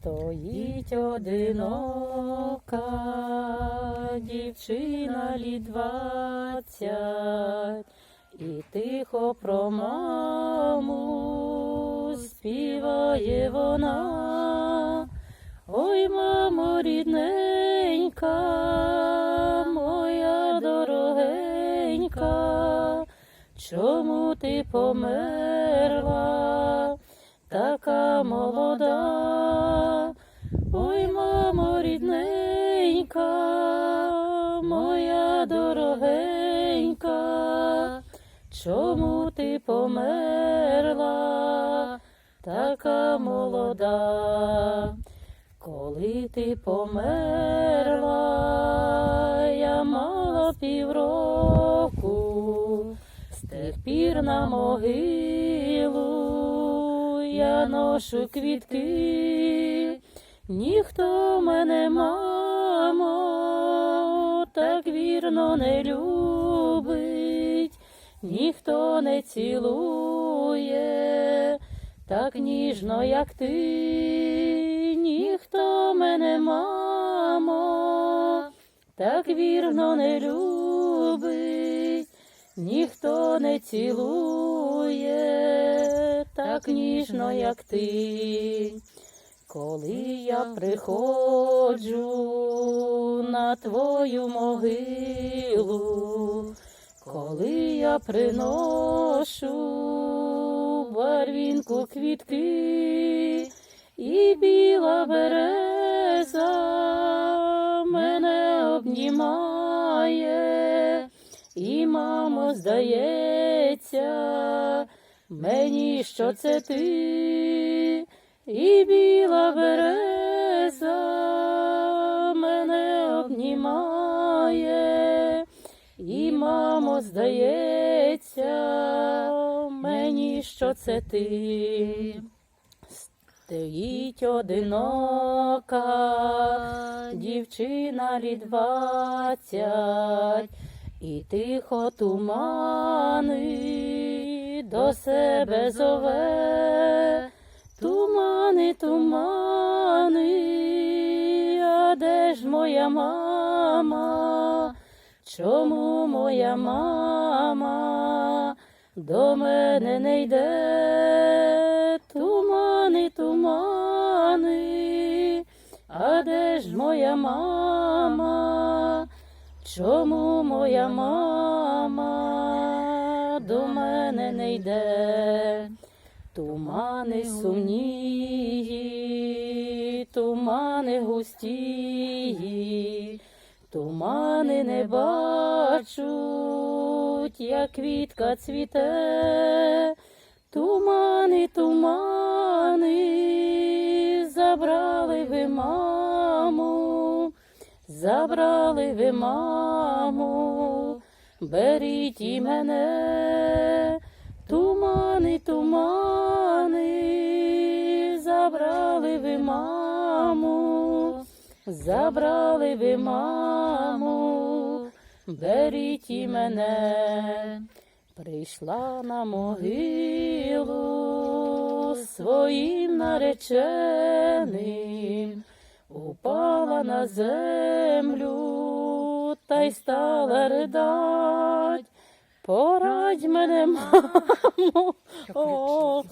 Стоїть одинока дівчина двадцять, і тихо про маму співає вона. Ой, мамо, рідненька, моя дорогенька, чому ти померла, така молода? Ой, мамо, рідненька, моя дорогенька, чому ти померла, така молода? Коли ти померла, я мала півроку, з тих пір на могилу я ношу квітки, ніхто мене, мамо, так вірно не любить, ніхто не цілує так ніжно, як ти, ніхто мене, мамо, так вірно не любить, ніхто не цілує, так ніжно, як ти. Коли я приходжу на твою могилу, коли я приношу барвінку квітки, і біла береза мене обнімає, і мамо, здається, мені, що це ти, і І, мамо, здається, мені, що це ти. Стоїть одинока дівчина літ двадцять, і тихо тумани до себе зове. Тумани, тумани, а де ж моя мама? Чому моя мама до мене не йде? Тумани, тумани, а де ж моя мама? Чому моя мама до мене не йде? Тумани сумні, тумани густі, тумани не бачуть, як квітка цвіте, тумани, тумани, забрали ви маму, забрали ви маму, беріть і мене. Тумани, тумани, забрали ви маму, забрали ви маму, беріть і мене, прийшла на могилу своїм нареченим, упала на землю та й стала ридать. Порадь мене, мамо, о,